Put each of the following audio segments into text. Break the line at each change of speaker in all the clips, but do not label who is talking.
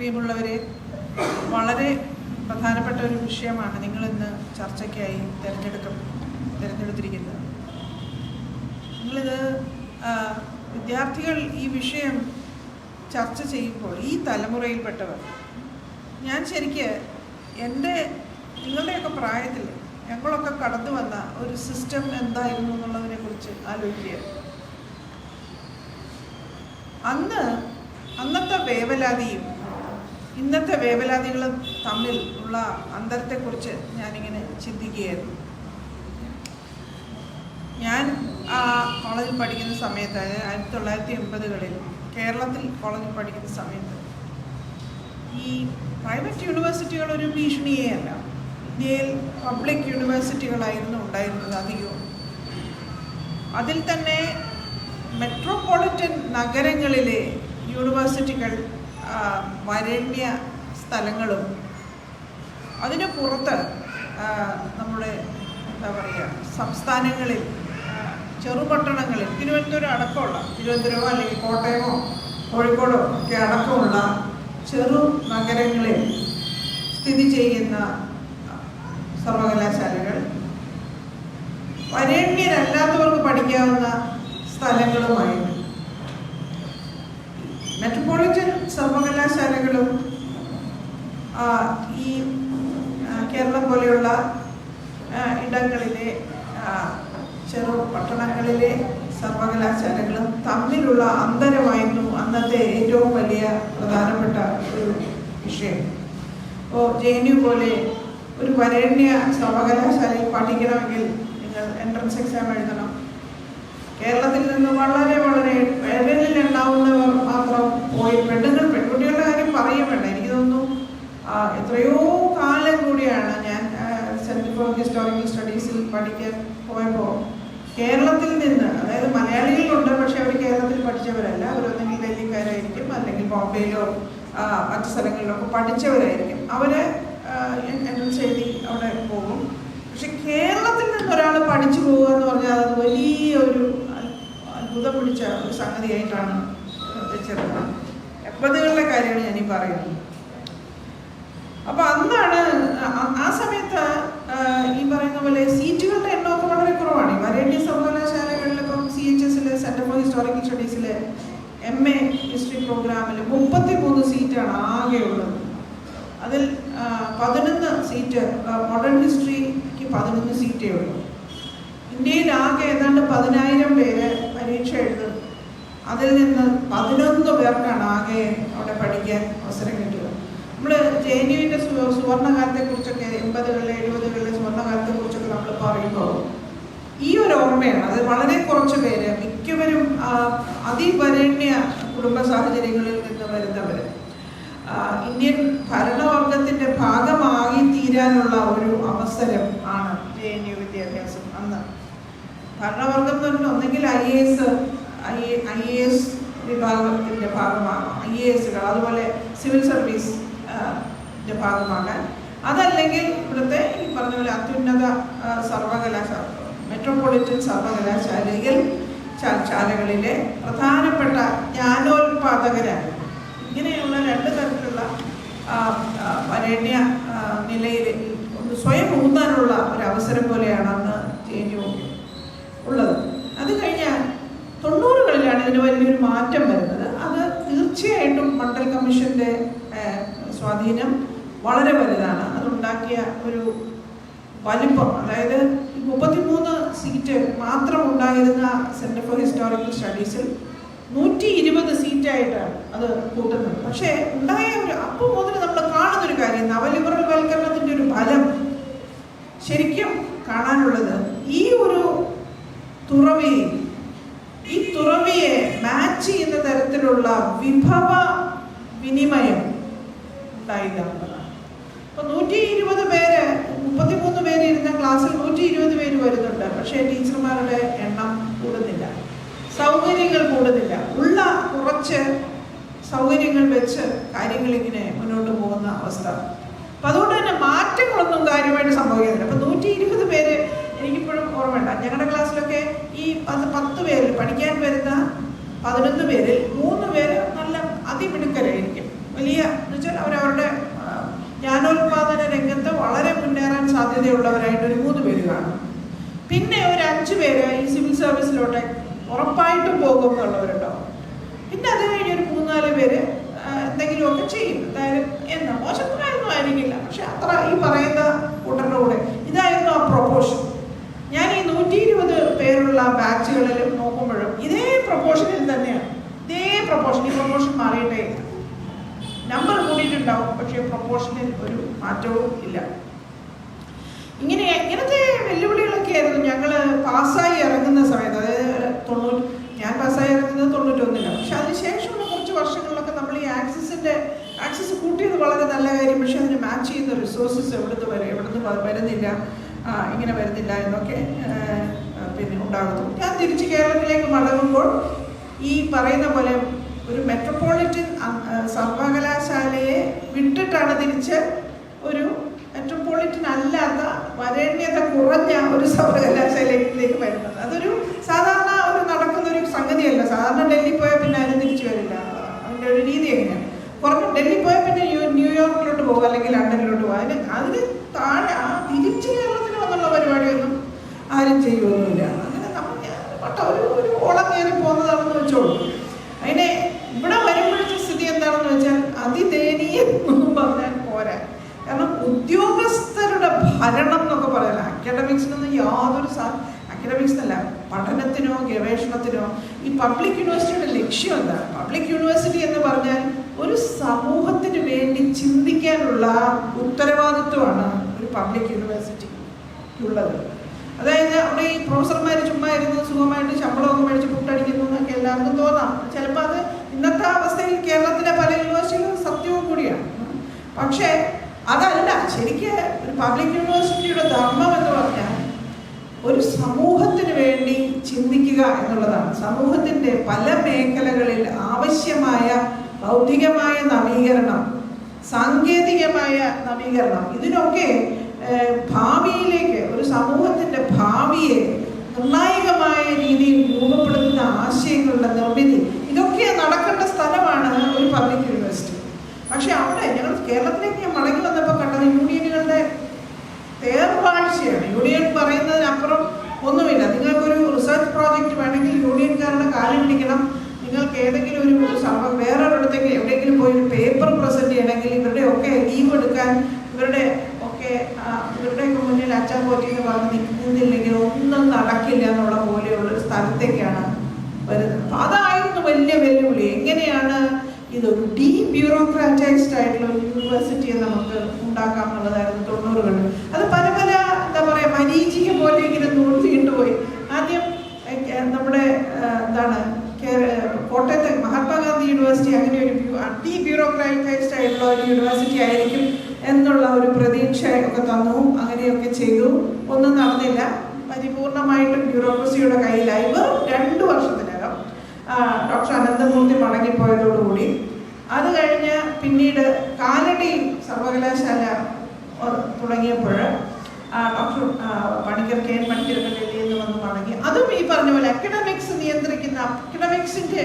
പ്രിയമുള്ളവരെ വളരെ പ്രധാനപ്പെട്ട ഒരു വിഷയമാണ് നിങ്ങളിന്ന് ചർച്ചയ്ക്കായി തിരഞ്ഞെടുക്ക തിരഞ്ഞെടുത്തിരിക്കുന്നത്. നിങ്ങളിത് വിദ്യാർത്ഥികൾ ഈ വിഷയം ചർച്ച ചെയ്യുമ്പോൾ ഈ തലമുറയിൽപ്പെട്ടവർ ഞാൻ ശരിക്ക് എന്റെ നിങ്ങളുടെയൊക്കെ പ്രായത്തിൽ ഞങ്ങളൊക്കെ കടന്നു വന്ന ഒരു സിസ്റ്റം എന്തായിരുന്നു എന്നുള്ളതിനെ കുറിച്ച് ആലോചിക്കുക. അന്ന് അന്നത്തെ വേവലാതിയും ഇന്നത്തെ വേവലാതികളും തമ്മിൽ ഉള്ള അന്തരത്തെക്കുറിച്ച് ഞാനിങ്ങനെ ചിന്തിക്കുകയായിരുന്നു. ഞാൻ ആ കോളേജിൽ പഠിക്കുന്ന സമയത്ത് അതായത് ആയിരത്തി തൊള്ളായിരത്തി എൺപതുകളിൽ കേരളത്തിൽ കോളേജിൽ പഠിക്കുന്ന സമയത്ത് ഈ പ്രൈവറ്റ് യൂണിവേഴ്സിറ്റികൾ ഒരു ഭീഷണിയേ അല്ല ഇന്ത്യയിൽ പബ്ലിക് യൂണിവേഴ്സിറ്റികളായിരുന്നു ഉണ്ടായിരുന്നത് അധികവും. അതിൽ തന്നെ മെട്രോപൊളിറ്റൻ നഗരങ്ങളിലെ യൂണിവേഴ്സിറ്റികൾ വരേണ്യ സ്ഥലങ്ങളും അതിന് പുറത്ത് നമ്മുടെ എന്താ പറയുക സംസ്ഥാനങ്ങളിൽ ചെറുപട്ടണങ്ങളിൽ തിരുവനന്തപുരം അടക്കമുള്ള തിരുവനന്തപുരമോ അല്ലെങ്കിൽ കോട്ടയമോ കോഴിക്കോടോ ഒക്കെ അടക്കമുള്ള ചെറു നഗരങ്ങളിൽ സ്ഥിതി ചെയ്യുന്ന സർവകലാശാലകൾ വരേണ്യരല്ലാത്തവർക്ക് പഠിക്കാവുന്ന സ്ഥലങ്ങളുമായിരുന്നു മെട്രോപൊളിറ്റൻ സർവകലാശാലകളും ഈ കേരളം പോലെയുള്ള ഇടങ്ങളിലെ ചെറു പട്ടണങ്ങളിലെ സർവകലാശാലകളും തമ്മിലുള്ള അന്തരമായിരുന്നു അന്നത്തെ ഏറ്റവും വലിയ പ്രധാനപ്പെട്ട ഒരു വിഷയം. ഇപ്പോൾ ജെ എൻ യു പോലെ ഒരു വരേണ്യ സർവകലാശാലയിൽ പഠിക്കണമെങ്കിൽ നിങ്ങൾ എൻട്രൻസ് എക്സാം എഴുതണം. കേരളത്തിൽ നിന്ന് വളരെ വളരെ വിരലിൽ ഉണ്ടാവുന്നവർ മാത്രം പോയി പെണ്ണുങ്ങൾ പെൺകുട്ടികളുടെ കാര്യം പറയും വേണ്ട. എനിക്ക് തോന്നുന്നു എത്രയോ കാലം കൂടിയാണ് ഞാൻ സെൻട്രൽ ഫോർ ഹിസ്റ്റോറിക്കൽ സ്റ്റഡീസിൽ പഠിക്കാൻ പോയപ്പോൾ കേരളത്തിൽ നിന്ന് അതായത് മലയാളികളുണ്ട് പക്ഷെ അവർ കേരളത്തിൽ പഠിച്ചവരല്ല. അവരൊന്നെങ്കിൽ ഡൽഹിക്കാരായിരിക്കും അല്ലെങ്കിൽ ബോംബെയിലോ മറ്റു സ്ഥലങ്ങളിലൊക്കെ പഠിച്ചവരായിരിക്കും. അവർ എൻട്രൻസ് എഴുതി അവിടെ പോകും. പക്ഷെ കേരളത്തിൽ നിന്ന് ഒരാൾ പഠിച്ചു പോകുക എന്ന് പറഞ്ഞാൽ അത് വലിയ ഒരു അൽ- അത്ഭുതം പിടിച്ച ഒരു സംഗതിയായിട്ടാണ് വെച്ചത് എൺപതുകളിലെ കാര്യമാണ് ഞാനീ പറയുന്നത് അപ്പൊ അന്നാണ് ആ- സമയത്ത് ഈ പറയുന്ന പോലെ സീറ്റുകളുടെ എണ്ണമൊക്കെ വളരെ കുറവാണ്. ഈ വരേണ്യ സർവകലാശാലകളിൽ ഇപ്പം സി എച്ച് എസിലെ സെന്റർ ഫോർ ഹിസ്റ്റോറിക്കൽ സ്റ്റഡീസിൽ എം എ ഹിസ്റ്ററി പ്രോഗ്രാമിൽ മുപ്പത്തി മൂന്ന് സീറ്റാണ് ആകെ ഉള്ളത്. അതിൽ പതിനൊന്ന് സീറ്റ് മോഡേൺ ഹിസ്റ്ററിക്ക് പതിനൊന്ന് സീറ്റേ ഉള്ളൂ. ഇന്ത്യയിൽ ആകെ ഏതാണ്ട് പതിനായിരം പേര് പരീക്ഷ എഴുതും. അതിൽ നിന്ന് പതിനൊന്ന് പേർക്കാണ് ആകെ അവിടെ പഠിക്കാൻ അവസരം കിട്ടുക നമ്മൾ ജെ എൻ യുവിന്റെ സുവർണകാലത്തെ കുറിച്ചൊക്കെ എൺപതുകളിലെ എഴുപതുകളിലെ സുവർണകാലത്തെ കുറിച്ചൊക്കെ നമ്മൾ പറയുമ്പോൾ ഈ ഒരു ഓർമ്മയാണ്. അത് വളരെ കുറച്ച് പേര് മിക്കവരും അതിവരണ്യ കുടുംബ സാഹചര്യങ്ങളിൽ നിന്ന് വരുന്നവർ ഇന്ത്യൻ ഭരണവർഗത്തിന്റെ ഭാഗമായി തീരാനുള്ള ഒരു അവസരം ആണ് ജെ എൻ യു വിദ്യാഭ്യാസം അന്ന്. ഭരണവർഗം എന്ന് പറഞ്ഞാൽ ഒന്നെങ്കിൽ I A S I I A S വിഭാഗത്തിന്റെ ഭാഗമാകാം. ഐ എ എസുകൾ അതുപോലെ സിവിൽ സർവീസ് ഭാഗമാകാൻ. അതല്ലെങ്കിൽ ഇവിടുത്തെ ഈ പറഞ്ഞ പോലെ അത്യുന്നത സർവകലാശാല മെട്രോപൊളിറ്റൻ സർവകലാശാലയിൽ ശാലകളിലെ പ്രധാനപ്പെട്ട ജ്ഞാനോത്പാദകരാണ് ഇങ്ങനെയുള്ള രണ്ട് തരത്തിലുള്ള വരേണ്യ നിലയിൽ സ്വയം ഊന്നാനുള്ള ഒരു അവസരം പോലെയാണ് അന്ന് ജെ യു ഉള്ളത്. അത് കഴിഞ്ഞാൽ തൊണ്ണൂറുകളിലാണ് ഇതിന് വലിയൊരു മാറ്റം വരുന്നത്. അത് തീർച്ചയായിട്ടും മണ്ഡൽ കമ്മീഷന്റെ സ്വാധീനം വളരെ വലുതാണ്. അതുണ്ടാക്കിയ ഒരു വലിപ്പം അതായത് മുപ്പത്തിമൂന്ന് സീറ്റ് മാത്രം ഉണ്ടായിരുന്ന സെന്റർ ഫോർ ഹിസ്റ്റോറിക്കൽ സ്റ്റഡീസിൽ നൂറ്റി ഇരുപത് സീറ്റായിട്ടാണ് അത് കൂട്ടുന്നത്. പക്ഷേ ഉണ്ടായ ഒരു അപ്പം മുതൽ നമ്മൾ കാണുന്നൊരു കാര്യം നവലിബറൽ വൽക്കരണത്തിന്റെ ഒരു ഫലം ശരിക്കും കാണാനുള്ളത് ഈ ഒരു തുറവിയെ ഈ തുറവിയെ മാച്ച് ചെയ്യുന്ന തരത്തിലുള്ള വിഭവ വിനിമയം അപ്പൊ നൂറ്റി ഇരുപത് പേര് മുപ്പത്തിമൂന്ന് പേര് ഇരുന്ന ക്ലാസ്സിൽ നൂറ്റി ഇരുപത് പേര് വരുന്നുണ്ട്. പക്ഷേ ടീച്ചർമാരുടെ എണ്ണം കൂടുന്നില്ല. സൗകര്യങ്ങൾ കൂടുന്നില്ല. ഉള്ള കുറച്ച് സൗകര്യങ്ങൾ വെച്ച് കാര്യങ്ങൾ ഇങ്ങനെ മുന്നോട്ട് പോകുന്ന അവസ്ഥ. അപ്പൊ അതുകൊണ്ട് തന്നെ മാറ്റങ്ങളൊന്നും കാര്യമായിട്ട് സംഭവിക്കുന്നില്ല. അപ്പൊ നൂറ്റി ഇരുപത് പേര് എനിക്കിപ്പോഴും ഓർമ്മയുണ്ട്. ഞങ്ങളുടെ ക്ലാസ്സിലൊക്കെ ഈ പത്ത് പത്ത് പേരിൽ പഠിക്കാൻ വരുന്ന പതിനൊന്ന് പേരിൽ മൂന്ന് പേര് നല്ല അതിമിടുക്കരായിരിക്കും. വലിയ എന്നുവെച്ചാൽ വെച്ചാൽ അവരവരുടെ ജ്ഞാനോത്പാദന രംഗത്ത് വളരെ മുന്നേറാൻ സാധ്യതയുള്ളവരായിട്ട് ഒരു മൂന്ന് പേര് കാണും. പിന്നെ ഒരു അഞ്ച് പേര് ഈ സിവിൽ സർവീസിലോട്ട് ഉറപ്പായിട്ടും പോകും എന്നുള്ളവരുണ്ടാവും പിന്നെ അത് കഴിഞ്ഞ് ഒരു മൂന്നാൽ പേര് എന്തെങ്കിലുമൊക്കെ ചെയ്യും. എന്തായാലും എന്താ മോശത്തിനായൊന്നും ആയിരിക്കില്ല. പക്ഷെ അത്ര ഈ പറയുന്ന കൂട്ടറിലൂടെ കൂടെ ഇതായിരുന്നു ആ പ്രൊപ്പോഷൻ ഞാൻ ഈ നൂറ്റി പേരുള്ള ബാച്ചുകളിലും നോക്കുമ്പോഴും ഇതേ പ്രൊപ്പോഷനിൽ തന്നെയാണ്. ഇതേ പ്രൊപ്പോഷൻ ഈ പ്രൊപ്പോഷൻ മാറിയിട്ടേ ഇല്ല. നമ്പർ കൂടിയിട്ടുണ്ടാവും പക്ഷേ പ്രൊപ്പോഷനിൽ ഒരു മാറ്റവും ഇല്ല. ഇങ്ങനെ ഇങ്ങനത്തെ വെല്ലുവിളികളൊക്കെ ആയിരുന്നു. ഞങ്ങൾ പാസ്സായി ഇറങ്ങുന്ന സമയത്ത് അതായത് തൊണ്ണൂറ്റി ഞാൻ പാസ്സായി ഇറങ്ങുന്നത് തൊണ്ണൂറ്റൊന്നിലാണ് പക്ഷെ അതിനുശേഷമുള്ള കുറച്ച് വർഷങ്ങളിലൊക്കെ നമ്മൾ ഈ ആക്സിസിന്റെ ആക്സിസ് കൂട്ടിയത് വളരെ നല്ല കാര്യം. പക്ഷെ അതിന് മാച്ച് ചെയ്യുന്ന റിസോഴ്സസ് എവിടുന്ന് വരെ എവിടുന്ന് വരുന്നില്ല. ഇങ്ങനെ വരുന്നില്ല എന്നൊക്കെ പിന്നെ ഉണ്ടാകുന്നു ഞാൻ തിരിച്ച് കേരളത്തിലേക്ക് മടങ്ങുമ്പോൾ ഈ പറയുന്ന പോലെ ഒരു മെട്രോപൊളിറ്റൻ സർവകലാശാലയെ വിട്ടിട്ടാണ് തിരിച്ച് ഒരു മെട്രോപൊളിറ്റൻ അല്ലാത്ത വരേണ്യത കുറഞ്ഞ ഒരു സർവകലാശാലയിലേക്ക് വരുന്നത്. അതൊരു സാധാരണ ഒരു നടക്കുന്ന ഒരു സംഗതിയല്ല. സാധാരണ ഡൽഹി പോയാൽ പിന്നെ ആരും തിരിച്ചു വരില്ല. അതിന്റെ ഒരു രീതി എങ്ങനെയാണ്? കുറഞ്ഞ ഡൽഹി പോയാൽ പിന്നെ ന്യൂയോർക്കിലോട്ട് പോകും അല്ലെങ്കിൽ ലണ്ടനിലോട്ട് പോകും. അതിന് അതിന് താഴെ ആ തിരിച്ച് കേരളത്തിൽ വന്നുള്ള പരിപാടിയൊന്നും ആരും ചെയ്യുമൊന്നുമില്ല അങ്ങനെ നമ്മൾ പട്ട ഒരു ഒരു ഓളം കയറി പോകുന്നതാണെന്ന് വെച്ചോളൂ. അതിനെ ഇവിടെ വരുമ്പോഴത്തെ സ്ഥിതി എന്താണെന്ന് വെച്ചാൽ അതിദയനീയ പറഞ്ഞാൽ പോരാ. കാരണം ഉദ്യോഗസ്ഥരുടെ ഭരണം എന്നൊക്കെ പറയല അക്കാഡമിക്സിനൊന്നും യാതൊരു സാ അക്കാഡമിക്സ് അല്ല പഠനത്തിനോ ഗവേഷണത്തിനോ ഈ പബ്ലിക് യൂണിവേഴ്സിറ്റിയുടെ ലക്ഷ്യം എന്താണ് പബ്ലിക് യൂണിവേഴ്സിറ്റി എന്ന് പറഞ്ഞാൽ ഒരു സമൂഹത്തിന് വേണ്ടി ചിന്തിക്കാനുള്ള ഉത്തരവാദിത്വമാണ് ഒരു പബ്ലിക് യൂണിവേഴ്സിറ്റിക്കുള്ളത് അതായത് അവിടെ ഈ പ്രൊഫസർമാർ ചുമ്മാ ഇരുന്ന് സുഖമായിട്ട് ശമ്പളമൊക്കെ മേടിച്ച് പുട്ടടിക്കുന്നു എന്നൊക്കെ എല്ലാവർക്കും തോന്നാം. ചിലപ്പോൾ അത് ഇന്നത്തെ അവസ്ഥയിൽ കേരളത്തിലെ പല യൂണിവേഴ്സിറ്റികളും സത്യവും കൂടിയാണ്. പക്ഷേ അതല്ല ശരിക്ക് ഒരു പബ്ലിക് യൂണിവേഴ്സിറ്റിയുടെ ധർമ്മം എന്ന് പറഞ്ഞാൽ ഒരു സമൂഹത്തിന് വേണ്ടി ചിന്തിക്കുക എന്നുള്ളതാണ്. സമൂഹത്തിന്റെ പല മേഖലകളിൽ ആവശ്യമായ ബൗദ്ധികമായ നവീകരണം സാങ്കേതികമായ നവീകരണം ഇതിനൊക്കെ ഭാവിയിലേക്ക് ഒരു സമൂഹത്തിന്റെ ഭാവിയെ നിർണായകമായ രീതിയിൽ രൂപപ്പെടുത്തുന്ന ആശയങ്ങളുടെ നിർമ്മിതി ഇതൊക്കെ നടക്കേണ്ട സ്ഥലമാണ് ഒരു പബ്ലിക് യൂണിവേഴ്സിറ്റി പക്ഷെ അവിടെ ഞങ്ങൾ കേരളത്തിലേക്ക് ഞാൻ മടങ്ങി വന്നപ്പോൾ കണ്ടത് യൂണിയനുകളുടെ തേർവാഴ്ചയാണ് യൂണിയൻ പറയുന്നതിനപ്പുറം ഒന്നുമില്ല. നിങ്ങൾക്കൊരു റിസർച്ച് പ്രോജക്റ്റ് വേണമെങ്കിൽ യൂണിയൻകാരുടെ കാലം പിടിക്കണം. നിങ്ങൾക്ക് ഏതെങ്കിലും ഒരു സംഭവം വേറൊരിടത്തേക്ക് എവിടെയെങ്കിലും പോയി ഒരു പേപ്പർ പ്രസന്റ് ചെയ്യണമെങ്കിൽ ഇവരുടെ ഒക്കെ ലീവ് എടുക്കാൻ ഇവരുടെ മുന്നിൽ അച്ഛൻ പോറ്റി എന്ന് പറഞ്ഞ് നിൽക്കുന്നില്ലെങ്കിൽ ഒന്നും നടക്കില്ല എന്നുള്ള പോലെയുള്ള ഒരു സ്ഥലത്തേക്കാണ് വരുന്നത്. അതായിരുന്നു വലിയ വെല്ലുവിളി. എങ്ങനെയാണ് ഇതൊരു ഡീ ബ്യൂറോക്രാറ്റൈസ്ഡ് ആയിട്ടുള്ള ഒരു യൂണിവേഴ്സിറ്റിയെ നമുക്ക് ഉണ്ടാക്കാം എന്നുള്ളതായിരുന്നു തൊണ്ണൂറുകളിൽ അത് പല പല എന്താ പറയുക മരീചിക പോലെ ഇങ്ങനെ നൂർത്തിയിട്ട് പോയി. ആദ്യം നമ്മുടെ എന്താണ് കോട്ടയത്തെ മഹാത്മാഗാന്ധി യൂണിവേഴ്സിറ്റി അങ്ങനെ ഒരു ഡീ ബ്യൂറോക്രാറ്റൈസ്ഡ് ആയിട്ടുള്ള ഒരു യൂണിവേഴ്സിറ്റി ആയിരിക്കും എന്നുള്ള ഒരു പ്രതീക്ഷ ഒക്കെ തന്നു. അങ്ങനെയൊക്കെ ചെയ്തു. ഒന്നും നടന്നില്ല. പരിപൂർണമായിട്ടും ബ്യൂറോക്രസിയുടെ കയ്യിലായി. വെറും രണ്ട് വർഷത്തിനകം ഡോക്ടർ അനന്തമൂർത്തി മടങ്ങിപ്പോയതോടുകൂടി. അത് കഴിഞ്ഞ് പിന്നീട് കാലടി സർവകലാശാല തുടങ്ങിയപ്പോൾ ഡോക്ടർ പണിക്കർ കെ എൻ പണിക്കരൊക്കെ നിന്ന് വന്ന് മടങ്ങി. അതും ഈ പറഞ്ഞ പോലെ അക്കഡമിക്സ് നിയന്ത്രിക്കുന്ന അക്കഡമിക്സിന്റെ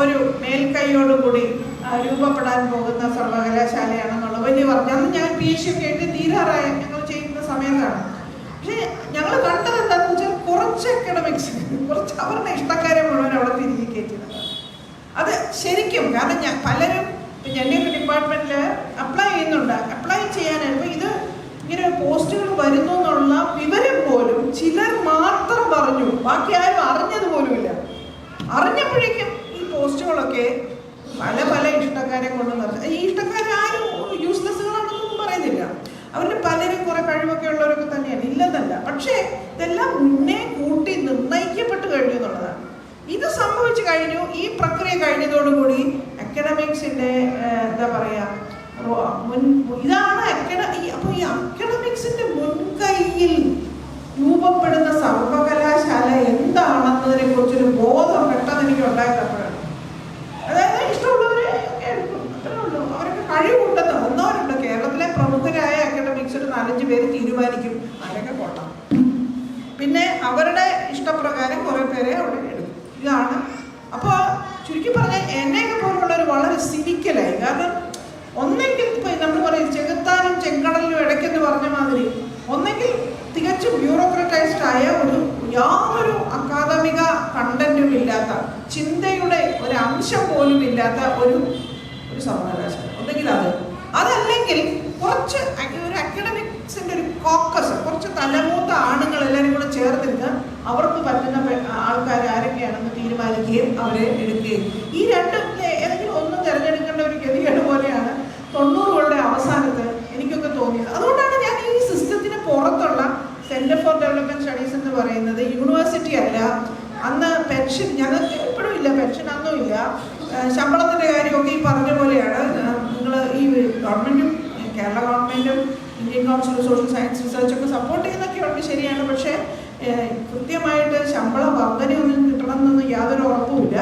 ഒരു മേൽക്കൈയോടുകൂടി രൂപപ്പെടാൻ പോകുന്ന സർവകലാശാലയാണെന്നുള്ള വലിയ പറഞ്ഞു അന്ന് ഞാൻ പി എച്ച് ഒക്കെ ആയിട്ട് തീരാറായ. ഞങ്ങൾ ചെയ്യുന്ന സമയത്താണ്. പക്ഷേ ഞങ്ങൾ കണ്ടത് എന്താണെന്ന് വെച്ചാൽ കുറച്ച് അക്കഡമിക്സ് കുറച്ച് അവരുടെ ഇഷ്ടക്കാരെ മുഴുവൻ അവിടെ തിരികെ കയറ്റുന്നത് അത് ശരിക്കും കാരണം ഞാൻ പലരും ഇപ്പം എന്റെ ഒരു ഡിപ്പാർട്ട്മെന്റിൽ അപ്ലൈ ചെയ്യുന്നുണ്ട്. അപ്ലൈ ചെയ്യാനായിരുന്നു ഇത് ഇങ്ങനെ പോസ്റ്റുകൾ വരുന്നു എന്നുള്ള വിവരം പോലും ചിലർ മാത്രം പറഞ്ഞു. ബാക്കി ആരും അറിഞ്ഞത് പോലുമില്ല. അറിഞ്ഞപ്പോഴേക്കും ഈ പോസ്റ്റുകളൊക്കെ പല പല ഇഷ്ടക്കാരെ കൊണ്ട് ഈ ഇഷ്ടക്കാരും യൂസ്ലെസ്സുകളാണെന്നൊന്നും പറയുന്നില്ല. അവരിൽ പലരും കുറെ കഴിവൊക്കെ ഉള്ളവരൊക്കെ തന്നെയാണ്. ഇല്ലെന്നല്ല. പക്ഷേ ഇതെല്ലാം മുന്നേ കൂട്ടി നിർണയിക്കപ്പെട്ട് കഴിഞ്ഞു എന്നുള്ളതാണ്. ഇത് സംഭവിച്ചു കഴിഞ്ഞു. ഈ പ്രക്രിയ കഴിഞ്ഞതോടുകൂടി അക്കഡമിക്സിന്റെ എന്താ പറയാ മുൻ ഇതാണ് അക്കഡ അപ്പൊ ഈ അക്കഡമിക്സിന്റെ മുൻകൈയിൽ രൂപപ്പെടുന്ന സർവകലാശാല എന്താണെന്നതിനെ കുറിച്ചൊരു ബോധം പെട്ടെന്ന് എനിക്ക് ഉണ്ടായപ്പോഴാണ് അതായത് ഇഷ്ടമുള്ളവരെ ഒക്കെ എടുക്കും അത്രേ ഉള്ളൂ അവരൊക്കെ ഒന്നോ രണ്ടോ കേരളത്തിലെ പ്രമുഖരായ അക്കാഡമിക്സ് ഒരു നാലഞ്ച് പേര് തീരുമാനിക്കും. ആരൊക്കെ കൊള്ളാം. പിന്നെ അവരുടെ ഇഷ്ടപ്രകാരം കുറേ പേരെ അവിടെ എടുക്കും. ഇതാണ്. അപ്പോൾ ചുരുക്കി പറഞ്ഞാൽ എന്നെയൊക്കെ പോലുള്ളവർ വളരെ സിനിക്കലായി. കാരണം ഒന്നെങ്കിൽ നമ്മൾ പറയും ചെകുത്താനും ചെങ്കടലിനും ഇടയ്ക്കെന്ന് പറഞ്ഞ മാതിരി ഒന്നെങ്കിൽ തികച്ചും ബ്യൂറോക്രറ്റൈസ്ഡ് ആയ ഒരു യാതൊരു അക്കാദമിക കണ്ടന്റും ഇല്ലാത്ത ചിന്തയുടെ ഒരു അംശം പോലും ഇല്ലാത്ത ഒരു ഒരു സർവകലാശാല ഒന്നെങ്കിൽ അത് അതല്ലെങ്കിൽ കുറച്ച് ഒരു അക്കാഡമിക്സിന്റെ ഒരു കോക്കസ് കുറച്ച് തലമൂത്ത ആണുങ്ങൾ എല്ലാവരും കൂടെ ചേർത്തിരുന്ന് അവർക്ക് പറ്റുന്ന ആൾക്കാർ ആരൊക്കെയാണെന്ന് തീരുമാനിക്കുകയും അവരെ എടുക്കുകയും. ഈ രണ്ട് ഏതെങ്കിലും ഒന്ന് തിരഞ്ഞെടുക്കേണ്ട ഒരു ഗതികേട് പോലെയാണ് തൊണ്ണൂറുകളുടെ അവസാനത്ത് എനിക്കൊക്കെ തോന്നിയത്. അതുകൊണ്ടാണ് ഞാൻ ഈ സിസ്റ്റത്തിന് പുറത്തുള്ള സെന്റർ ഫോർ ഡെവലപ്മെന്റ് സ്റ്റഡീസ് എന്ന് പറയുന്നത് യൂണിവേഴ്സിറ്റി അല്ല. അന്ന് പെൻഷൻ ഞങ്ങൾക്ക് ഇപ്പോഴും ഇല്ല പെൻഷൻ അന്നും ഇല്ല. ശമ്പളത്തിന്റെ കാര്യമൊക്കെ ഈ പറഞ്ഞ പോലെയാണ് നിങ്ങൾ ഈ ഗവൺമെന്റും കേരള ഗവൺമെന്റും Indian council social science research ഒക്കെ സപ്പോർട്ട് ചെയ്യുന്നൊക്കെ ഉണ്ട് ശരിയാണ്. പക്ഷേ കൃത്യമായിട്ട് ശമ്പള വർധനയൊന്നും കിട്ടണമെന്നൊന്നും യാതൊരു ഉറപ്പുമില്ല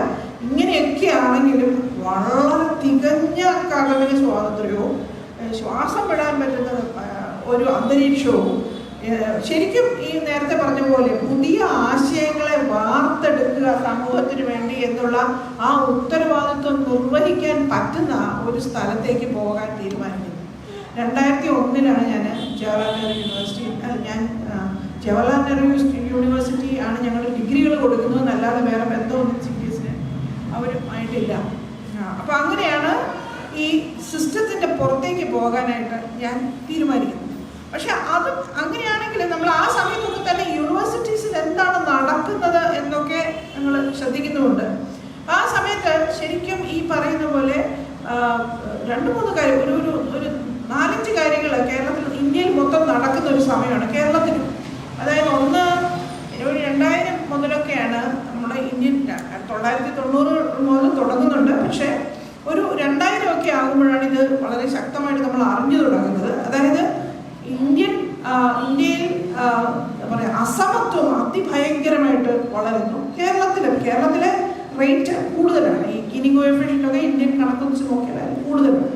ഇങ്ങനെയൊക്കെ ആണെങ്കിലും വളരെ തികഞ്ഞ അക്കാദമിക സ്വാതന്ത്ര്യവും ശ്വാസം വിടാൻ പറ്റുന്ന ഒരു അന്തരീക്ഷവും ശരിക്കും ഈ നേരത്തെ പറഞ്ഞ പോലെ പുതിയ ആശയങ്ങളെ വാർത്തെടുക്കുക സമൂഹത്തിന് വേണ്ടി എന്നുള്ള ആ ഉത്തരവാദിത്വം നിർവഹിക്കാൻ പറ്റുന്ന ഒരു സ്ഥലത്തേക്ക് പോകാൻ തീരുമാനിക്കുന്നത് രണ്ടായിരത്തി ഒന്നിലാണ് ഞാൻ ജവഹർലാൽ നെഹ്റു യൂണിവേഴ്സിറ്റി ഞാൻ ജവഹർലാൽ നെഹ്റു യൂണിവേഴ്സിറ്റി ആണ് ഞങ്ങൾ ഡിഗ്രികൾ കൊടുക്കുന്നത് എന്നല്ലാതെ വേറെ ബന്ധമൊന്നും സി ബി എസിന് അപ്പം അങ്ങനെയാണ് ഈ സിസ്റ്റത്തിന്റെ പുറത്തേക്ക് പോകാനായിട്ട് ഞാൻ തീരുമാനിക്കുന്നത്. പക്ഷെ അത് അങ്ങനെയാണെങ്കിൽ നമ്മൾ ആ സമയത്തൊക്കെ തന്നെ യൂണിവേഴ്സിറ്റീസിൽ എന്താണ് നടക്കുന്നത് എന്നൊക്കെ നമ്മൾ ശ്രദ്ധിക്കുന്നുമുണ്ട്. ആ സമയത്ത് ശരിക്കും ഈ പറയുന്ന പോലെ രണ്ട് മൂന്ന് കാര്യം ഒരു ഒരു നാലഞ്ച് കാര്യങ്ങൾ കേരളത്തിൽ ഇന്ത്യയിൽ മൊത്തം നടക്കുന്ന ഒരു സമയമാണ് കേരളത്തിലും. അതായത് ഒന്ന് ഒരു രണ്ടായിരം മുതലൊക്കെയാണ് നമ്മുടെ ഇന്ത്യൻ തൊള്ളായിരത്തി തൊണ്ണൂറ് മുതൽ തുടങ്ങുന്നുണ്ട്. പക്ഷേ ഒരു രണ്ടായിരം ഒക്കെ ആകുമ്പോഴാണ് ഇത് വളരെ ശക്തമായിട്ട് നമ്മൾ അറിഞ്ഞു തുടങ്ങുന്നത്. അതായത് ഇന്ത്യൻ ഇന്ത്യയിൽ പറയാ അസമത്വം അതിഭയങ്കരമായിട്ട് വളരുന്നു. കേരളത്തിലും കേരളത്തിലെ റേറ്റ് കൂടുതലാണ്. ഈ ഗിനി കോയഫിഷ്യന്റ് ഒക്കെ ഇന്ത്യൻ കണക്ക് വെച്ച് നോക്കിയാൽ കൂടുതലാണ്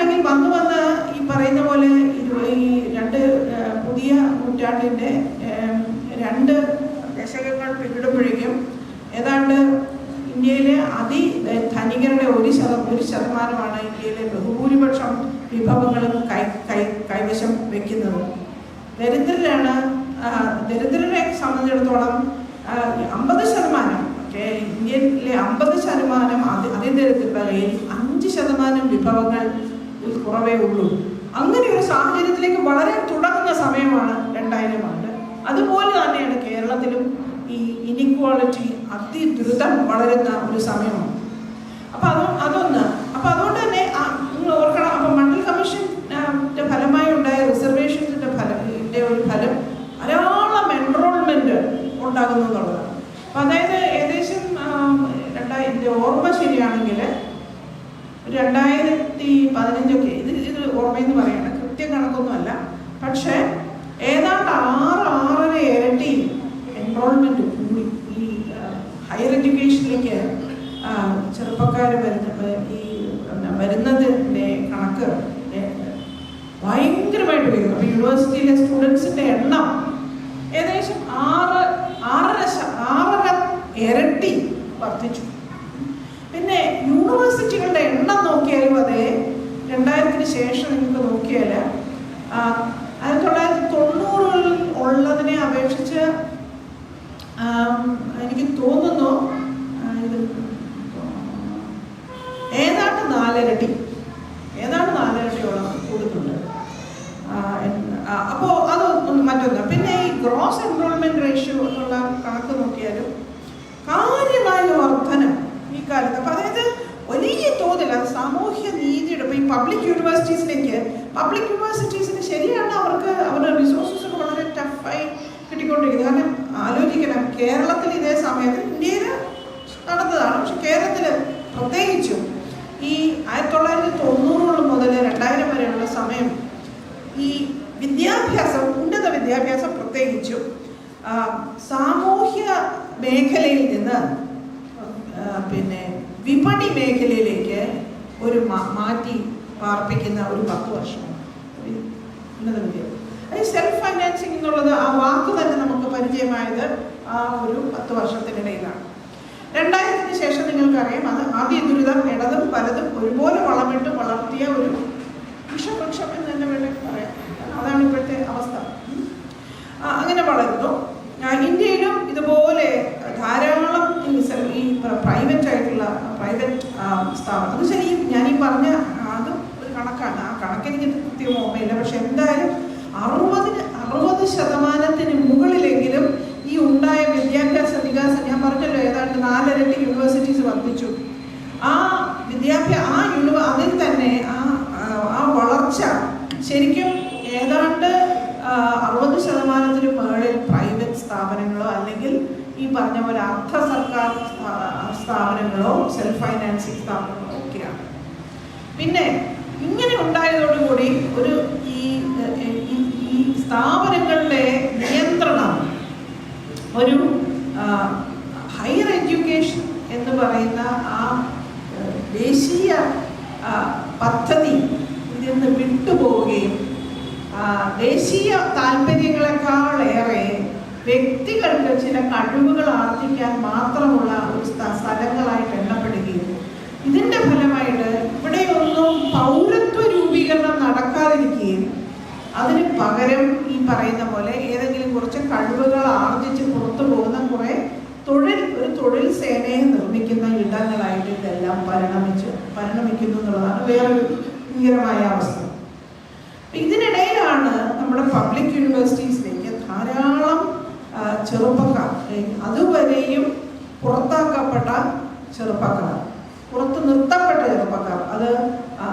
ഇന്ത്യയിലാണെങ്കിൽ വന്നു വന്ന് ഈ പറയുന്ന പോലെ ഈ രണ്ട് പുതിയ നൂറ്റാണ്ടിന്റെ രണ്ട് ദശകങ്ങൾ പിന്നിടുമ്പോഴേക്കും ഏതാണ്ട് ഇന്ത്യയിലെ അതി ധനികരുടെ ഒരു ശത ഒരു ശതമാനമാണ് ഇന്ത്യയിലെ ബഹുഭൂരിപക്ഷം വിഭവങ്ങളും കൈ കൈ കൈവശം വെക്കുന്നത്. ദരിദ്രരാണ് ദരിദ്രരെ സംബന്ധിച്ചിടത്തോളം അമ്പത് ശതമാനം ഇന്ത്യയിലെ അമ്പത് ശതമാനം അതി അതിദരിദ്രതയിൽ അഞ്ച് ശതമാനം വിഭവങ്ങൾ കുറവേ ഉള്ളൂ. അങ്ങനെ ഒരു സാഹചര്യത്തിലേക്ക് വളരെ തുടങ്ങുന്ന സമയമാണ് രണ്ടായിരം ആണ്ട്. അതുപോലെ തന്നെയാണ് കേരളത്തിലും ഈ ഇനിക്വാളിറ്റി അതിദ്രുതം വളരുന്ന ഒരു സമയമാണ്. അപ്പൊ അത് അതൊന്ന്. അപ്പൊ അതുകൊണ്ട് തന്നെ നിങ്ങൾ ഓർക്കണം അപ്പൊ മണ്ഡൽ കമ്മീഷൻ ആ, ന്റെ ഫലമായി ഉണ്ടായ റിസർവേഷൻസിന്റെ ഫലം ഒരു ഫലം ധാരാളം എൻറോൾമെന്റ് ഉണ്ടാകുന്നു എന്നുള്ളതാണ്. അതായത് ഏകദേശം രണ്ടായി എന്റെ ഓർമ്മ രണ്ടായിരത്തി പതിനഞ്ചൊക്കെ ഇത് ഇത് ഓർമ്മയെന്ന് പറയാണ്. കൃത്യം കണക്കൊന്നുമല്ല. പക്ഷേ ഏതാണ്ട് ആറ് ആറര ഇരട്ടി എൻറോൾമെന്റ് കൂടി ഈ ഹയർ എഡ്യൂക്കേഷനിലേക്ക് ചെറുപ്പക്കാർ വരുന്ന ഈ വരുന്നതിന്റെ കണക്ക് ഭയങ്കരമായിട്ട് വരും അപ്പോൾ യൂണിവേഴ്സിറ്റിയിലെ സ്റ്റുഡൻസിന്റെ എണ്ണം ഏകദേശം ആറ് ആറര ആറര ഇരട്ടി വർദ്ധിച്ചു. പിന്നെ യൂണിവേഴ്സിറ്റികളുടെ എണ്ണം നോക്കിയാലും അതെ രണ്ടായിരത്തിന് ശേഷം നിങ്ങൾക്ക് നോക്കിയാൽ ആയിരത്തി തൊള്ളായിരത്തി തൊണ്ണൂറുകളിൽ ഉള്ളതിനെ അപേക്ഷിച്ച് എനിക്ക് തോന്നുന്നു ഇത് ഏതാണ്ട് നാലരട്ടി ഏതാണ്ട് നാലരട്ടിയോളം കൂടുന്നുണ്ട്. അപ്പോൾ അത് മറ്റൊന്ന്. പിന്നെ ഈ ഗ്രോസ് എൻറോൾമെന്റ് റേഷ്യോ എന്നുള്ള കണക്ക് നോക്കിയാലും കാര്യമായ വർധനം ഈ കാലത്ത് അപ്പം അതായത് വലിയ തോതിൽ അത് സാമൂഹ്യ നീതിയുടെ ഇപ്പം ഈ പബ്ലിക് യൂണിവേഴ്സിറ്റീസിലേക്ക് പബ്ലിക് യൂണിവേഴ്സിറ്റീസിന് ശരിയാണ് അവർക്ക് അവരുടെ റിസോഴ്സസ് ഒക്കെ വളരെ ടഫായി കിട്ടിക്കൊണ്ടിരിക്കുന്നത്. കാരണം ആലോചിക്കണം കേരളത്തിൽ ഇതേ സമയത്ത് ഇന്ത്യയിൽ നടന്നതാണ്. പക്ഷെ കേരളത്തിൽ പ്രത്യേകിച്ചും ഈ ആയിരത്തി തൊള്ളായിരത്തി തൊണ്ണൂറുകൾ മുതൽ രണ്ടായിരം വരെയുള്ള സമയം ഈ വിദ്യാഭ്യാസം ഉന്നത വിദ്യാഭ്യാസം പ്രത്യേകിച്ചും സാമൂഹ്യ മേഖലയിൽ നിന്ന് പിന്നെ വിപണി മേഖലയിലേക്ക് ഒരു മാറ്റി പാർപ്പിക്കുന്ന ഒരു പത്ത് വർഷം. അത് സെൽഫ് ഫൈനാൻസിങ് എന്നുള്ളത് ആ വാക്ക് തന്നെ നമുക്ക് പരിചയമായത് ആ ഒരു പത്ത് വർഷത്തിനിടയിലാണ് രണ്ടായിരത്തിന് ശേഷം നിങ്ങൾക്കറിയാം അത് ആദ്യ ദുരിതം ഇടതും പലതും ഒരുപോലെ വളമിട്ട് വളർത്തിയ ഒരു വിഷവൃക്ഷം എന്ന് തന്നെ വേണ്ടി പറയാം. അതാണ് ഇപ്പോഴത്തെ അവസ്ഥ. അങ്ങനെ വളരുന്നു. ഇന്ത്യയിലും ഇതുപോലെ ധാരാളം ഈ പ്രൈവറ്റ് ആയിട്ടുള്ള പ്രൈവറ്റ് സ്ഥാപനം. എന്ന് വെച്ചാൽ ഞാൻ ഈ പറഞ്ഞ ഒരു കണക്കാണ്. ആ കണക്കെനിക്ക് കൃത്യം ഓർമ്മയില്ല. പക്ഷെ എന്തായാലും അറുപതിന് അറുപത് ശതമാനത്തിന് മുകളിലെങ്കിലും ഈ ഉണ്ടായ വിദ്യാഭ്യാസ വികാസം ഞാൻ പറഞ്ഞല്ലോ ഏതാണ്ട് നാലരട്ടി യൂണിവേഴ്സിറ്റീസ് വർദ്ധിച്ചു. ആ വിദ്യാഭ്യാസ ആ യൂണിവ അതിൽ തന്നെ ആ ആ- വളർച്ച ശരിക്കും ഏതാണ്ട് അറുപത് ശതമാനത്തിന് മുകളിൽ പ്രൈവറ്റ് സ്ഥാപനങ്ങളോ അല്ലെങ്കിൽ ഈ പറഞ്ഞ പോലെ അർദ്ധ സർക്കാർ സ്ഥാപനങ്ങളോ സെൽഫ് ഫൈനാൻസിങ് സ്ഥാപനങ്ങളോ ഒക്കെയാണ്. പിന്നെ പറയുന്ന ആ ദേശീയ പദ്ധതി ഇതിൽ നിന്ന് വിട്ടുപോവുകയും ദേശീയ താല്പര്യങ്ങളെക്കാളേറെ വ്യക്തികൾക്ക് ചില കഴിവുകൾ ആർജിക്കാൻ മാത്രമുള്ള ഒരു സ്ഥ- സ്ഥലങ്ങളായിട്ട് എണ്ണപ്പെടുകയും ഇതിന്റെ ഫലമായിട്ട് ഇവിടെയൊന്നും പൗരത്വ രൂപീകരണം നടക്കാതിരിക്കുകയും അതിന് പകരം ഈ പറയുന്ന പോലെ ഏതെങ്കിലും കുറച്ച് കഴിവുകൾ ആർജിച്ച് പുറത്തു പോകുന്ന കുറേ തൊഴിൽ ഒരു തൊഴിൽ സേനയെ നിർമ്മിക്കുന്ന ഇടങ്ങളായിട്ട് ഇതെല്ലാം പരിണമിച്ച്. പരിണമിക്കുന്നു എന്നുള്ളതാണ് വേറൊരു ഭീകരമായ അവസ്ഥ. ഇതിനിടയിലാണ് നമ്മുടെ പബ്ലിക് യൂണിവേഴ്സിറ്റീസിലേക്ക് ധാരാളം ചെറുപ്പക്കാർ. അതുവരെയും പുറത്താക്കപ്പെട്ട ചെറുപ്പക്കാർ. പുറത്ത് നിർത്തപ്പെട്ട ചെറുപ്പക്കാർ. അത്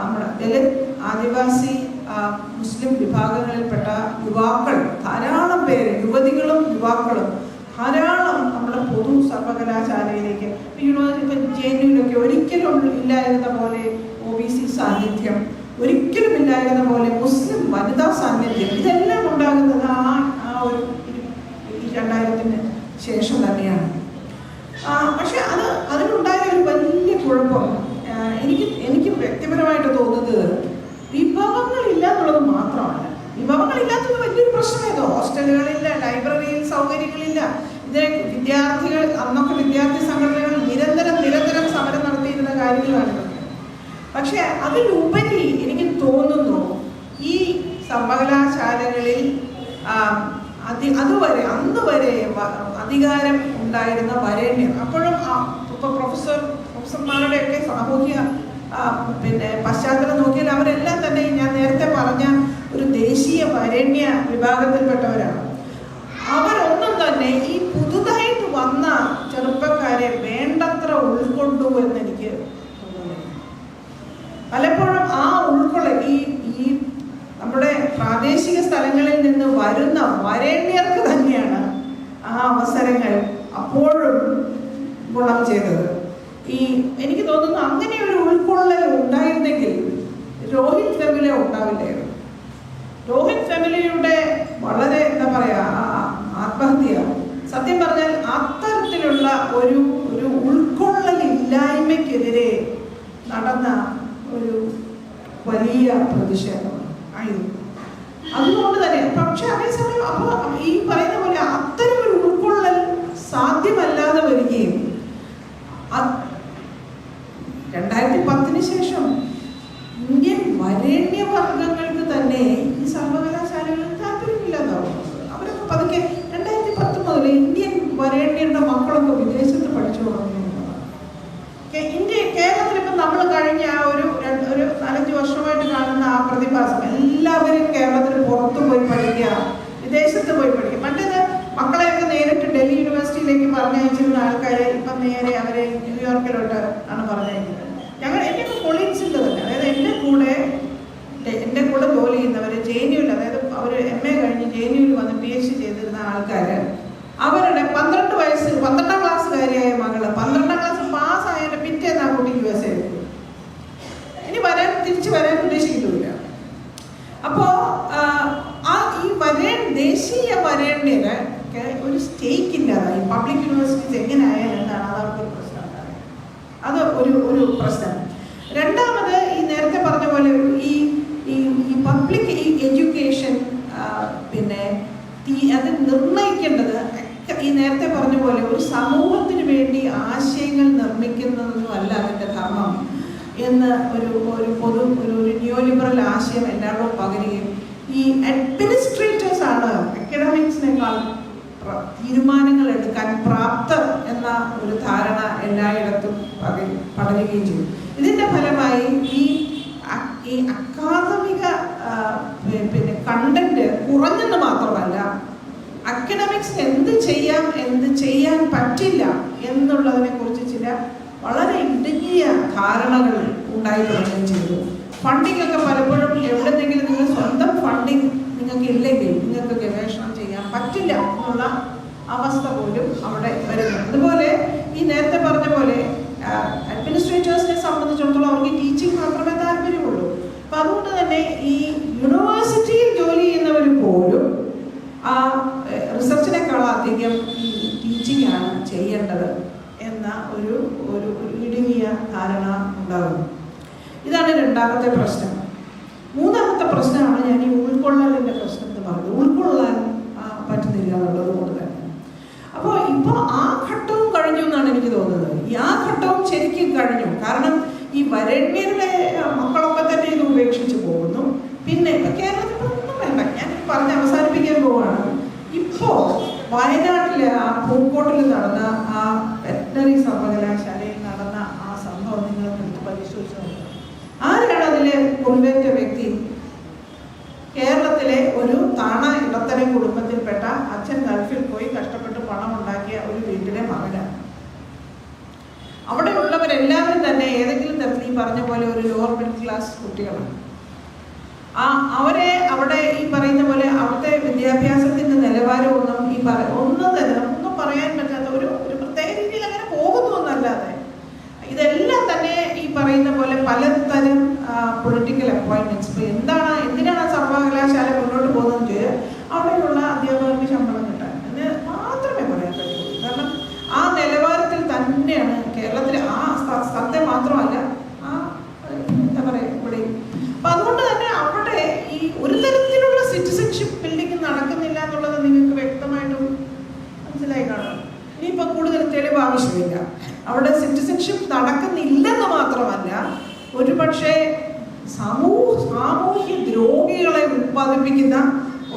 നമ്മുടെ ദലിത് ആദിവാസി മുസ്ലിം വിഭാഗങ്ങളിൽപ്പെട്ട യുവാക്കൾ ധാരാളം പേര് യുവതികളും യുവാക്കളും ധാരാളം നമ്മുടെ പൊതു സർവകലാശാലയിലേക്ക്. യൂണിവേഴ്സിറ്റി ഒരിക്കലും ഇല്ലായിരുന്ന പോലെ ഒ ബി സി സാന്നിധ്യം ഒരിക്കലും ഇല്ലായിരുന്ന പോലെ മുസ്ലിം വനിതാ സാന്നിധ്യം ഇതെല്ലാം ഉണ്ടാകുന്നത് ആ ആ ഒരു രണ്ടായിരത്തിന് ശേഷം തന്നെയാണ്. പക്ഷെ അത് അതിനുണ്ടായ ഒരു വലിയ കുഴപ്പം എനിക്ക് എനിക്ക് വ്യക്തിപരമായിട്ട് തോന്നുന്നത് വിഭവങ്ങളില്ല എന്നുള്ളത് മാത്രമാണ് വിഭവങ്ങളില്ലാത്തത് വലിയൊരു പ്രശ്നമായിരുന്നു ഹോസ്റ്റലുകളില്ല ലൈബ്രറിയിൽ സൗകര്യങ്ങളില്ല ഇതിനെ വിദ്യാർത്ഥികൾ അന്നൊക്കെ വിദ്യാർത്ഥി സംഘടനകൾ നിരന്തരം നിരന്തരം സമരം നടത്തിയിരുന്ന കാര്യങ്ങളാണ് പക്ഷെ അതിലുപരി എനിക്ക് തോന്നുന്നു ഈ സർവകലാശാലകളിൽ അതി അതുവരെ അന്ന് വരെ അധികാരം ഉണ്ടായിരുന്ന വരേണ്യം അപ്പോഴും ഇപ്പൊ പ്രൊഫസർ പ്രൊഫസർമാരുടെയൊക്കെ സാമൂഹ്യ പിന്നെ പശ്ചാത്തലം നോക്കിയാൽ അവരെല്ലാം തന്നെ ഞാൻ നേരത്തെ പറഞ്ഞ ഒരു ദേശീയ വരേണ്യ വിഭാഗത്തിൽപ്പെട്ടവരാണ്. അവരൊന്നും തന്നെ ഈ ചെറുപ്പക്കാരെ വേണ്ടത്ര ഉൾക്കൊണ്ടു എന്ന് എനിക്ക് പലപ്പോഴും ആ ഉൾക്കൊള്ള ഈ ഈ നമ്മുടെ പ്രാദേശിക സ്ഥലങ്ങളിൽ നിന്ന് വരുന്ന വരേണ്യർക്ക് തന്നെയാണ് ആ അവസരങ്ങൾ അപ്പോഴും ഗുണം ചെയ്തത്. ഈ എനിക്ക് തോന്നുന്നു അങ്ങനെ ഒരു ഉൾക്കൊള്ളൽ ഉണ്ടായിരുന്നെങ്കിൽ രോഹിത് ഫെമിലെ ഉണ്ടാവില്ലായിരുന്നു രോഹിത് ഫെമിലിയുടെ വളരെ എന്താ പറയാ ആ- ആ ആത്മഹത്യ സത്യം പറഞ്ഞാൽ അത്തരത്തിലുള്ള ഒരു ഒരു ഉൾക്കൊള്ളലില്ലായ്മയ്ക്കെതിരെ നടന്ന ഒരു വലിയ പ്രതിഷേധമാണ് ആയിരുന്നു അതുകൊണ്ട് തന്നെ പക്ഷെ അതേസമയം അപ്പോൾ ഈ പറയുന്ന പോലെ അത്തരം ഒരു ഉൾക്കൊള്ളൽ സാധ്യമല്ലാതെ വരികയും അ- രണ്ടായിരത്തി പത്തിന് ശേഷം ഇന്ത്യൻ വരേണ്യ വർഗങ്ങൾക്ക് തന്നെ ഈ സർവകലാശാലകളിൽ താല്പര്യമില്ലാതാവും അവരൊക്കെ പതുക്കെ രണ്ടായിരത്തി പത്ത് മുതൽ ഇന്ത്യൻ വരേണ്യരുടെ മക്കളൊക്കെ വിദേശത്ത് പഠിച്ചു തുടങ്ങുന്നു എന്നുള്ളതാണ്. കേ- ഇന്ത്യ കേരളത്തിൽ ഇപ്പം നമ്മൾ കഴിഞ്ഞ ആ ഒരു രണ്ട് ഒരു നാലഞ്ച് വർഷമായിട്ട് കാണുന്ന ആ പ്രതിഭാസം എല്ലാവരും കേരളത്തിൽ പുറത്തു പോയി പഠിക്കുക വിദേശത്ത് പോയി പഠിക്കുക മറ്റേത് മക്കളെയൊക്കെ നേരിട്ട് ഡൽഹി യൂണിവേഴ്സിറ്റിയിലേക്ക് പറഞ്ഞയച്ചിരുന്ന ആൾക്കാരെ ഇപ്പം നേരെ അവരെ ന്യൂയോർക്കിലോട്ട് ആണ് പറഞ്ഞയക്കുന്നത് ഞങ്ങൾ എന്റെ കൊളീഗ്സിന്റെ തന്നെ അതായത് എന്റെ കൂടെ എന്റെ കൂടെ ജോലി ചെയ്യുന്നവർ ജെ എൻ അതായത് അവർ എം എ കഴിഞ്ഞ് ജെ എൻ യുവിൽ വന്ന് പി എച്ച് ഡി ചെയ്തിരുന്ന ആൾക്കാർ അവരുടെ പന്ത്രണ്ട് വയസ്സ് പന്ത്രണ്ടാം ക്ലാസ്സുകാരിയായ മകൾ പന്ത്രണ്ടാം ക്ലാസ് പാസ്സായതിന്റെ പിറ്റേന്ന് ആ കുട്ടി യു എസ് എ ഇനി വരാൻ തിരിച്ചു വരാൻ ഉദ്ദേശിക്കുന്നില്ല. അപ്പോൾ ആ, ഈ വരേണ്ട ദേശീയ വരേണ്യന് ഒരു ഇല്ലാതായി പബ്ലിക് യൂണിവേഴ്സിറ്റീസ് എങ്ങനെ ആയാലും എന്താണ് അത് അവർക്കൊരു പ്രശ്നം അത് ഒരു ഒരു പ്രശ്നം. രണ്ടാമത് ഈ നേരത്തെ പറഞ്ഞ പോലെ ഈ ഈ പബ്ലിക് ഈ എഡ്യൂക്കേഷൻ പിന്നെ അത് നിർണയിക്കേണ്ടത് ഈ നേരത്തെ പറഞ്ഞ പോലെ ഒരു സമൂഹത്തിന് വേണ്ടി ആശയങ്ങൾ നിർമ്മിക്കുന്നതൊന്നും അല്ല അതിന്റെ ധർമ്മം എന്ന് ഒരു ഒരു പൊതു ഒരു ഒരു ന്യൂലിബറൽ ആശയം എല്ലാവരും പകരുകയും ഈ അഡ്മിനിസ്ട്രേറ്റേഴ്സ് ആണ് അക്കാഡമിക്സിനേക്കാൾ തീരുമാനങ്ങൾ എടുക്കാൻ പ്രാപ്തർ എന്ന ഒരു ധാരണ എല്ലായിടത്തും പടരുകയും ചെയ്തു. ഇതിന്റെ ഫലമായി ഈ ഈ അക്കാദമിക പിന്നെ കണ്ടന്റ് കുറഞ്ഞെന്ന് മാത്രമല്ല അക്കഡമിക്സ് എന്ത് ചെയ്യാം എന്ത് ചെയ്യാൻ പറ്റില്ല എന്നുള്ളതിനെ കുറിച്ച് ചില വളരെ ഇടുങ്ങിയ ധാരണകൾ ഉണ്ടായി തുടങ്ങുകയും ചെയ്തു. ഫണ്ടിങ് ഒക്കെ പലപ്പോഴും എവിടെന്നെങ്കിലും നിങ്ങൾ സ്വന്തം ഫണ്ടിങ് നിങ്ങൾക്ക് ഇല്ലെങ്കിൽ നിങ്ങൾക്ക് ഗവേഷണം പറ്റില്ല എന്നുള്ള അവസ്ഥ പോലും അവിടെ വരുന്നു അതുപോലെ ഈ നേരത്തെ പറഞ്ഞ പോലെ അഡ്മിനിസ്ട്രേറ്റേഴ്സിനെ സംബന്ധിച്ചിടത്തോളം അവർക്ക് ടീച്ചിങ് മാത്രമേ താല്പര്യമുള്ളൂ അപ്പം അതുകൊണ്ട് തന്നെ ഈ യൂണിവേഴ്സിറ്റിയിൽ ജോലി ചെയ്യുന്നവർ പോലും ആ റിസർച്ചിനേക്കാൾ അധികം ഈ ടീച്ചിങ് ആണ് ചെയ്യേണ്ടത് എന്ന ഒരു ഒരു ഒരു ഇടുങ്ങിയ ധാരണ ഉണ്ടാകുന്നു ഇതാണ് രണ്ടാമത്തെ പ്രശ്നം മൂന്നാമത്തെ പ്രശ്നമാണ് ഞാൻ ഈ ഉൾക്കൊള്ളലിന്റെ പ്രശ്നം എന്ന് പറഞ്ഞത് ഉൾക്കൊള്ളാൻ ആ, പറ്റുന്നില്ല എന്നുള്ളത് കൊണ്ട് തന്നെ അപ്പോൾ ഇപ്പോൾ ആ ഘട്ടവും കഴിഞ്ഞു എന്നാണ് എനിക്ക് തോന്നുന്നത് ഈ ആ ഘട്ടവും ശരിക്കും കഴിഞ്ഞു കാരണം ഈ വരണ്യരുടെ മക്കളൊക്കെ തന്നെ ഇത് ഉപേക്ഷിച്ച് പോകുന്നു പിന്നെ ഇപ്പൊ കേരളത്തിൽ ഒന്നും വേണ്ട ഞാൻ പറഞ്ഞ് അവസാനിപ്പിക്കാൻ പോവാണ് ഇപ്പോ വയനാട്ടിലെ ആ പൂക്കോട്ടിൽ നടന്ന ആ വെറ്റനറി സർവകലാശാലയിൽ നടന്ന ആ സംഭവം നിങ്ങൾ എടുത്ത് പരിശോധിച്ച് നോക്കുക ആരാണ് അതിലെ കൊല്ലേറ്റ വ്യക്തി കേരളത്തിലെ ഒരു താണ ഇടത്തരം കുടുംബത്തിൽപ്പെട്ട അച്ഛൻ ഗൾഫിൽ പോയി കഷ്ടപ്പെട്ട് പണം ഉണ്ടാക്കിയ ഒരു വീട്ടിലെ മകനാണ് അവിടെ ഉള്ളവരെല്ലാവരും തന്നെ ഏതെങ്കിലും തരത്തിൽ ഈ പറഞ്ഞ പോലെ ഒരു ലോവർ മിഡിൽ ക്ലാസ് കുട്ടികളാണ്. ആ അവരെ അവിടെ ഈ പറയുന്ന പോലെ അവിടുത്തെ വിദ്യാഭ്യാസത്തിന്റെ നിലവാരമൊന്നും ഈ പറ ഒന്നും തന്നെ ഒന്നും പറയാൻ പറ്റാത്ത ഒരു ഒരു പ്രത്യേക രീതിയിൽ അങ്ങനെ പോകുന്നു എന്നല്ലാതെ ഇതെല്ലാം തന്നെ ഈ പറയുന്ന പോലെ പലതരം പൊളിറ്റിക്കൽ അപ്പോയിന്റ്മെന്റ്സ് ഇപ്പൊ എന്താണ് എന്തിനാണ് ആ സർവകലാശാല മുന്നോട്ട് പോകുന്നത് ചോദിച്ചാൽ അവിടെയുള്ള അധ്യാപകർക്ക് ശമ്പളം കിട്ടാൻ എന്ന് മാത്രമേ പറയാൻ പറ്റുള്ളൂ കാരണം ആ നിലവാരത്തിൽ തന്നെയാണ് കേരളത്തിലെ ആ സ്ഥ- സ്ഥലത്തെ മാത്രമല്ല ആ എന്താ പറയുക ഇവിടെ അപ്പൊ അതുകൊണ്ട് തന്നെ അവിടെ ഈ ഒരു തരത്തിലുള്ള സിറ്റിസൺഷിപ്പ് ബിൽഡിംഗ് നടക്കുന്നില്ല എന്നുള്ളത് നിങ്ങൾക്ക് വ്യക്തമായിട്ടും മനസ്സിലായി കാണും ഇനിയിപ്പോ കൂടുതൽ തെളിവ് ആവശ്യമില്ല. അവിടെ സിറ്റിസൺഷിപ്പ് നടക്കുന്നില്ലെന്ന് മാത്രമല്ല ഒരുപക്ഷെ സമൂഹ സാമൂഹ്യ ദ്രോഹികളെ ഉത്പാദിപ്പിക്കുന്ന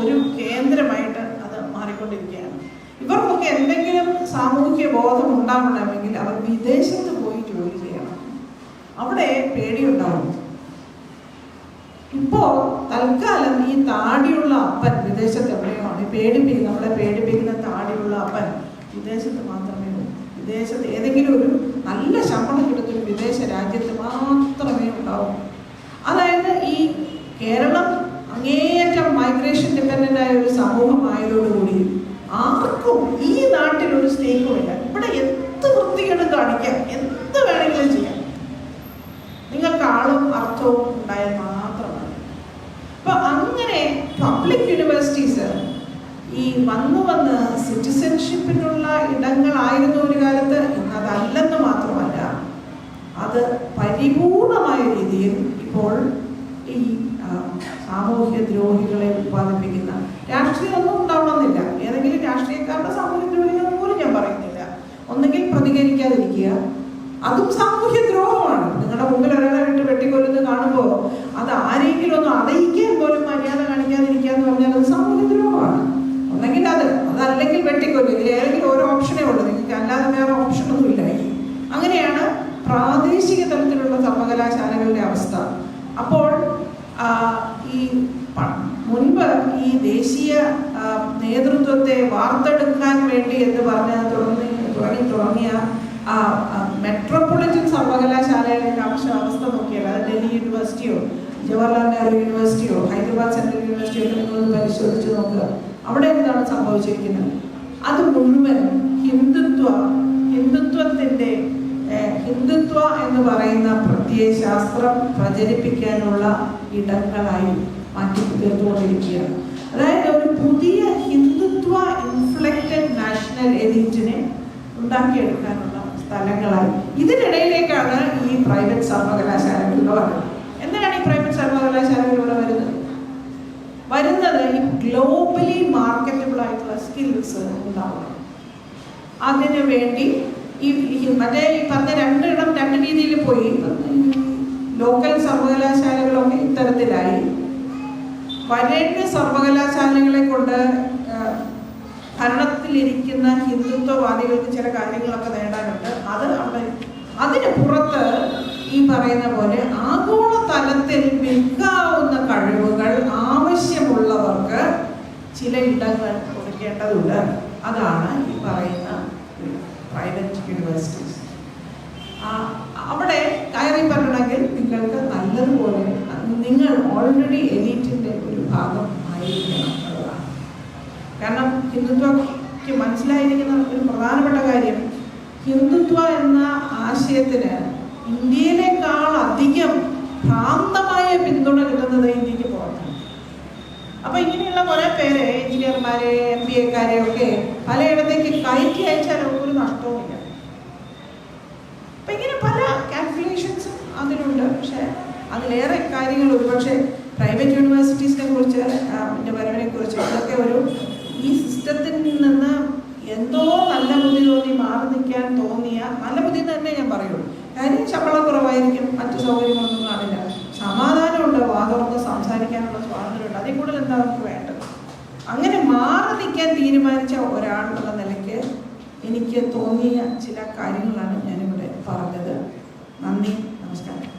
ഒരു കേന്ദ്രമായിട്ട് അത് മാറിക്കൊണ്ടിരിക്കുകയാണ്. ഇവർക്കൊക്കെ എന്തെങ്കിലും സാമൂഹ്യ ബോധം ഉണ്ടാവണമെങ്കിൽ അവർ വിദേശത്ത് പോയി ജോലി ചെയ്യണം. അവിടെ പേടിയുണ്ടാവും. ഇപ്പോ തൽക്കാലം ഈ താടിയുള്ള അപ്പൻ വിദേശത്ത് എവിടെയോ ആണ് പേടിപ്പിക്കുന്ന നമ്മളെ പേടിപ്പിക്കുന്ന താടിയുള്ള അപ്പൻ വിദേശത്ത് മാത്രമേ വിദേശത്ത് ഏതെങ്കിലും ഒരു നല്ല ശമ്പളം കിട്ടുന്ന വിദേശ രാജ്യത്ത് മാത്രമേ ഉണ്ടാവൂ. അതായത് ഈ കേരളം അങ്ങേയറ്റം മൈഗ്രേഷൻ ഡിപ്പെൻഡന്റ് ആയ ഒരു സമൂഹമായതോടുകൂടി ആർക്കും ഈ നാട്ടിൽ ഒരു സ്നേഹമില്ല ഇവിടെ എന്ത് വൃത്തികേടും കാണിക്കാം. എന്ത് വേണമെങ്കിലും ചെയ്യാം. നിങ്ങൾക്ക് ആളും അർത്ഥവും ഉണ്ടായാൽ മാത്രമാണ് അപ്പൊ അങ്ങനെ പബ്ലിക് യൂണിവേഴ്സിറ്റീസ് ഈ വന്നു വന്ന് സിറ്റിസൺഷിപ്പിനുള്ള ഇടങ്ങളായിരുന്നു ഒരു കാലത്ത് ഇന്ന് അതല്ലെന്ന് മാത്രമല്ല അത് പരിപൂർണമായ രീതിയിൽ ഇപ്പോൾ ഈ ആ, സാമൂഹ്യ ദ്രോഹികളെ ഉത്പാദിപ്പിക്കുന്ന രാഷ്ട്രീയമൊന്നും ഉണ്ടാവണമെന്നില്ല ഏതെങ്കിലും രാഷ്ട്രീയക്കാരുടെ സാമൂഹ്യ ദ്രോഹികൾ പോലും ഞാൻ പറയുന്നില്ല ഒന്നുകിൽ പ്രതികരിക്കാതിരിക്കുക അതും സാമൂഹ്യ ദ്രോഹമാണ്. നിങ്ങളുടെ മുമ്പിൽ ഒരാളെ വിട്ട് വെട്ടിക്കൊല്ലുന്നത് കാണുമ്പോൾ അത് ആരെങ്കിലും ഒന്ന് അറിയിക്കാൻ പോലും മര്യാദ കാണിക്കാതിരിക്കുക എന്ന് പറഞ്ഞാൽ അത് സാമൂഹ്യ ദ്രോഹമാണ്. ഒന്നെങ്കിൽ അത് അതല്ലെങ്കിൽ വെട്ടിക്കൊല്ലും. ഇതിൽ ഏതെങ്കിലും ഓരോ ഓപ്ഷനേ ഉള്ളൂ. നിങ്ങൾക്ക് അല്ലാതെ വേറെ ഓപ്ഷനൊന്നും ഇല്ല. അങ്ങനെയാണ് പ്രാദേശിക തലത്തിലുള്ള സർവകലാശാലകളുടെ അവസ്ഥ. അപ്പോൾ ഈ മുൻപ് ഈ ദേശീയ നേതൃത്വത്തെ വാർത്തെടുക്കാൻ വേണ്ടി എന്ന് പറഞ്ഞ തുടങ്ങി തുടങ്ങി തുടങ്ങിയ ആ മെട്രോപൊളിറ്റൻ സർവകലാശാലയുടെ ആവശ്യ അവസ്ഥ നോക്കിയാൽ അത് ഡൽഹി യൂണിവേഴ്സിറ്റിയോ ജവഹർലാൽ നെഹ്റു യൂണിവേഴ്സിറ്റിയോ ഹൈദരാബാദ് സെൻട്രൽ യൂണിവേഴ്സിറ്റിയോ നിങ്ങളൊന്ന് പരിശോധിച്ച് നോക്കുക. അവിടെ എന്താണ് സംഭവിച്ചിരിക്കുന്നത്? അത് മുഴുവൻ ഹിന്ദുത്വ ഹിന്ദുത്വത്തിന്റെ ഹിന്ദുത്വ എന്ന് പറയുന്ന പ്രത്യയശാസ്ത്രം പ്രചരിപ്പിക്കാനുള്ള ഇടങ്ങളായി മാറ്റി തീർത്തുകൊണ്ടിരിക്കുകയാണ്. അതായത് ഒരു പുതിയ ഹിന്ദുത്വ ഇൻഫ്ലക്റ്റഡ് നാഷണൽ എലിറ്റിനെ ഉണ്ടാക്കിയെടുക്കാനുള്ള സ്ഥലങ്ങളായി ഇതിനിടയിലേക്കാണ് ഈ പ്രൈവറ്റ് സർവകലാശാല പറയുന്നത് എന്താണ് ഈ പ്രൈവറ്റ് സർവകലാശാലകൾ ഇവിടെ വരുന്നത്? വരുന്നത് ഈ ഗ്ലോബലി മാർക്കറ്റബിൾ ആയിട്ടുള്ള സ്കിൽസ് ഉണ്ടാവണം. അതിനു വേണ്ടി ഈ മറ്റേ ഈ പറഞ്ഞ രണ്ടിടം രണ്ട് രീതിയിൽ പോയി. ലോക്കൽ സർവകലാശാലകളൊക്കെ ഇത്തരത്തിലായി. വരേണ്യ സർവകലാശാലകളെ കൊണ്ട് ആ, ഭരണത്തിലിരിക്കുന്ന ഹിന്ദുത്വവാദികൾക്ക് ചില കാര്യങ്ങളൊക്കെ നേടാനുണ്ട്. അത് അവിടെ അതിന് പുറത്ത് ഈ പറയുന്ന പോലെ ആഗോള തലത്തിൽ വിൽക്കാവുന്ന കഴിവുകൾ ആവശ്യമുള്ളവർക്ക് ചില ഇടങ്ങൾ കൊടുക്കേണ്ടതുണ്ട്. അതാണ് ഈ പറയുന്ന പ്രൈവറ്റ് യൂണിവേഴ്സിറ്റീസ് അവിടെ കയറി പറയണമെങ്കിൽ നിങ്ങൾക്ക് നല്ലതുപോലെ നിങ്ങൾ ഓൾറെഡി എലീറ്റിന്റെ ഒരു ഭാഗം ആയിരിക്കണം. എന്നുള്ളതാണ് കാരണം ഹിന്ദുത്വക്ക് മനസ്സിലായിരിക്കുന്ന ഒരു പ്രധാനപ്പെട്ട കാര്യം ഹിന്ദുത്വ എന്ന ആശയത്തിന് ഇന്ത്യയിലേക്കാൾ അധികം ഭ്രാന്തമായ പിന്തുണ കിട്ടുന്നത് ഇന്ത്യയ്ക്ക് പുറത്താണ്. അപ്പൊ ഇങ്ങനെയുള്ള കുറെ പേരെ എഞ്ചിനീയർമാരെ എം ബി എക്കാരെ ഒക്കെ പലയിടത്തേക്ക് കയറ്റി അയച്ചാൽ ഒരു നഷ്ടവുമില്ല അപ്പൊ ഇങ്ങനെ പല കാൽക്കുലേഷൻസും അതിലുണ്ട്. പക്ഷെ അതിലേറെ കാര്യങ്ങൾ ഒരുപക്ഷെ പ്രൈവറ്റ് യൂണിവേഴ്സിറ്റീസിനെ കുറിച്ച് പിന്നെ വരവിനെ കുറിച്ച് അതൊക്കെ ഒരു ഈ സിസ്റ്റത്തിൽ നിന്ന് എന്തോ നല്ല ബുദ്ധി തോന്നി മാറി നിൽക്കാൻ തോന്നിയ നല്ല ബുദ്ധി തന്നെ ഞാൻ പറയുള്ളൂ. കാര്യം ശമ്പളം കുറവായിരിക്കും മറ്റു സൗകര്യങ്ങളൊന്നും കാണില്ല. സമാധാനമുണ്ട് വാതുറന്ന് സംസാരിക്കാനുള്ള സ്വാതന്ത്ര്യമുണ്ട്. അതിൽ കൂടുതൽ എന്താ നമുക്ക് വേണ്ടത്? അങ്ങനെ മാറി നിൽക്കാൻ തീരുമാനിച്ച ഒരാളുള്ള നിലയ്ക്ക് എനിക്ക് തോന്നിയ ചില കാര്യങ്ങളാണ് ഞാനിവിടെ പറഞ്ഞത്. നന്ദി നമസ്കാരം.